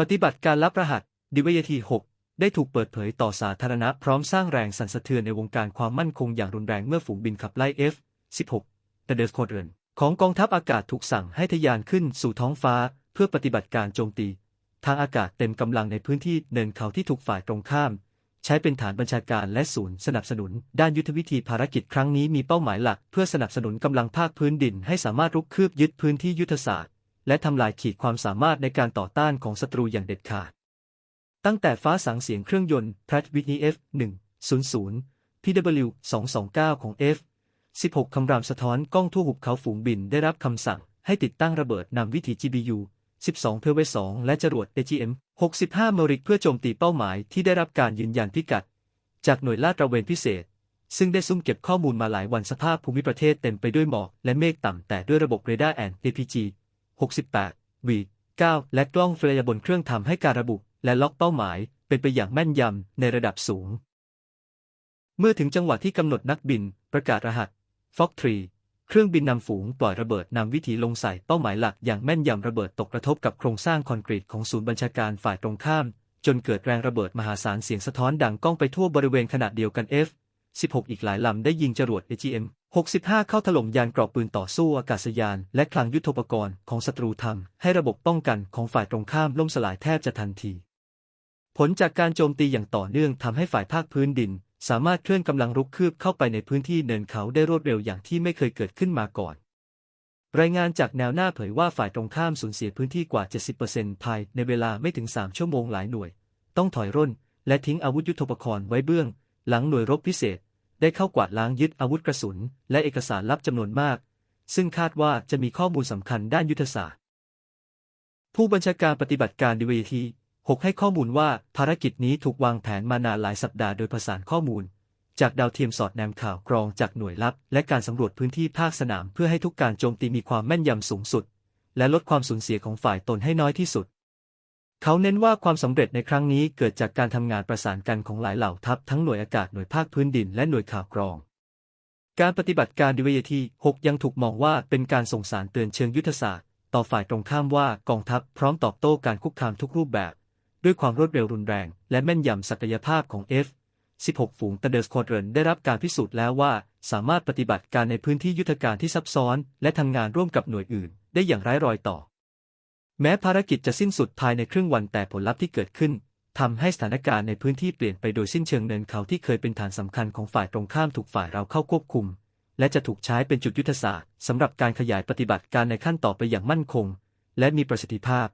ปฏิบัติการลับรหัส DVT 6ได้ถูกเปิดเผยต่อสาธารณะพร้อมสร้างแรงสั่นสะเทือนในวงการความมั่นคงอย่างรุนแรงเมื่อฝูงบินขับไล่ F-16 The Death Squadron ของกองทัพอากาศถูกสั่งให้ทะยานขึ้นสู่ท้องฟ้าเพื่อปฏิบัติการโจมตี ทางอากาศเต็มกำลังในพื้นที่เนินเขาที่ถูกฝ่ายตรงข้าม ใช้เป็นฐานบัญชาการและศูนย์สนับสนุน ด้านยุทธวิธีภารกิจครั้งนี้มีเป้าหมายหลัก เพื่อสนับสนุนกำลังภาคพื้นดินให้สามารถรุกคืบยึดพื้นที่ยุทธศาสตร์ และทำลายขีดความสามารถในการต่อต้านของศัตรูอย่างเด็ดขาด ตั้งแต่ฟ้าสังเสียงเครื่องยนต์ Pratt Whitney F100 PW 229 ของ F 16 คำรามสะท้อนกล้องทั่วหุบเขาฝูงบินได้รับคำสั่งให้ติดตั้งระเบิดนำวิถี GBU 12เพลเว2และจรวด AGM 65 เมริกเพื่อโจมตีเป้าหมายที่ได้รับการยืนยันพิกัด จากหน่วยลาดตระเวนพิเศษ ซึ่งได้ซุ่มเก็บข้อมูลมาหลายวันสภาพภูมิประเทศเต็มไปด้วยหมอกและเมฆต่ำแต่ด้วยระบบเรดาร์แอน APG 68 V 9และกล้องเฟลยบนเครื่องทำให้การระบุ และล็อกเป้าหมาย เป็นไปอย่างแม่นยำในระดับสูง เมื่อถึงจังหวะที่กำหนดนักบิน ประกาศรหัส Fox 3เครื่องบินนำฝูงปล่อยระเบิดนำวิถีลงใส่เป้าหมายหลักอย่างแม่นยำระเบิดตกกระทบกับโครงสร้างคอนกรีตของศูนย์บัญชาการฝ่ายตรงข้าม จนเกิดแรงระเบิดมหาศาลเสียงสะท้อนดังก้องไปทั่วบริเวณขณะเดียวกัน F 16 อีกหลายลำได้ยิงจรวด AGM 65 เข้าถล่มยานกรอบปืนต่อสู้อากาศยาน และคลังยุทโธปกรณ์ของศัตรูทำให้ระบบป้องกันของฝ่ายตรงข้ามล่มสลายแทบจะทันที ผลจากการโจมตีอย่างต่อเนื่องทำให้ฝ่ายภาคพื้นดิน สามารถเคลื่อนกำลังรุกคืบเข้าไปในพื้นที่เนินเขาได้รวดเร็วอย่างที่ไม่เคยเกิดขึ้นมาก่อน รายงานจากแนวหน้าเผยว่าฝ่ายตรงข้ามสูญเสียพื้นที่กว่า 70%ภายในเวลาไม่ถึง 3 ชั่วโมงหลายหน่วย ต้องถอยร่น และทิ้งอาวุธยุทโธปกรณ์ไว้เบื้อง หลังหน่วยรบพิเศษ ได้เข้ากวาดล้างยึดอาวุธกระสุน และเอกสารลับจำนวนมาก ซึ่งคาดว่าจะมีข้อมูลสำคัญด้านยุทธศาสตร์ ผู้บัญชาการปฏิบัติการดีเวที6ให้ข้อมูลว่าภารกิจนี้ถูกวางแผนมานานหลายสัปดาห์โดยประสานข้อมูล จากดาวเทียมสอดแนมข่าวกรองจากหน่วยลับ และการสำรวจพื้นที่ภาคสนามเพื่อให้ทุกการโจมตีมีความแม่นยำสูงสุด และลดความสูญเสียของฝ่ายตนให้น้อยที่สุด เขาเน้นว่าความสำเร็จในครั้งนี้เกิดจากการทำงานประสานกันของหลายเหล่าทัพทั้งหน่วยอากาศหน่วยภาคพื้นดินและหน่วยข่าวกรอง การปฏิบัติการดีวีที6ยังถูกมองว่าเป็นการส่งสารเตือนเชิงยุทธศาสตร์ ต่อฝ่ายตรงข้ามว่ากองทัพพร้อมตอบโต้การคุกคามทุกรูปแบบ ด้วยความรวดเร็วรุนแรง และแม่นยำศักยภาพของ F 16 ฝูงตะเดอร์สควอเดรนได้รับการพิสูจน์แล้วว่า สามารถปฏิบัติการในพื้นที่ยุทธการที่ซับซ้อน และทำงานร่วมกับหน่วยอื่น ได้อย่างไร้รอยต่อ แม้ภารกิจจะสิ้นสุดภายในครึ่งวันแต่ผลลัพธ์ที่เกิดขึ้นทำให้สถานการณ์ในพื้นที่เปลี่ยนไปโดยสิ้นเชิงเนินเขาที่เคยเป็นฐานสำคัญของฝ่ายตรงข้ามถูกฝ่ายเราเข้าควบคุม และจะถูกใช้เป็นจุดยุทธศาสตร์สำหรับการขยายปฏิบัติการในขั้นต่อไปอย่างมั่นคง และมีประสิทธิภาพ